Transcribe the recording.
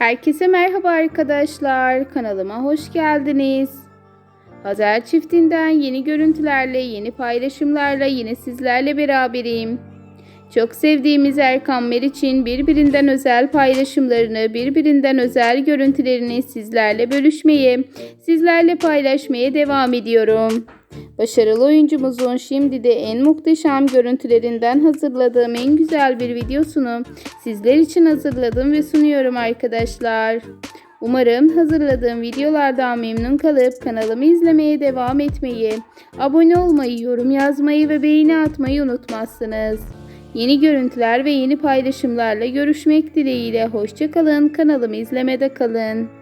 Herkese merhaba arkadaşlar. Kanalıma hoş geldiniz. Hazer çiftinden yeni görüntülerle, yeni paylaşımlarla yine sizlerle beraberim. Çok sevdiğimiz Erkan Meriç'in birbirinden özel paylaşımlarını, birbirinden özel görüntülerini sizlerle bölüşmeye, sizlerle paylaşmaya devam ediyorum. Başarılı oyuncumuzun şimdi de en muhteşem görüntülerinden hazırladığım en güzel bir videosunu sizler için hazırladım ve sunuyorum arkadaşlar. Umarım hazırladığım videolardan memnun kalıp kanalımı izlemeye devam etmeyi, abone olmayı, yorum yazmayı ve beğeni atmayı unutmazsınız. Yeni görüntüler ve yeni paylaşımlarla görüşmek dileğiyle hoşçakalın kanalımı izlemede kalın.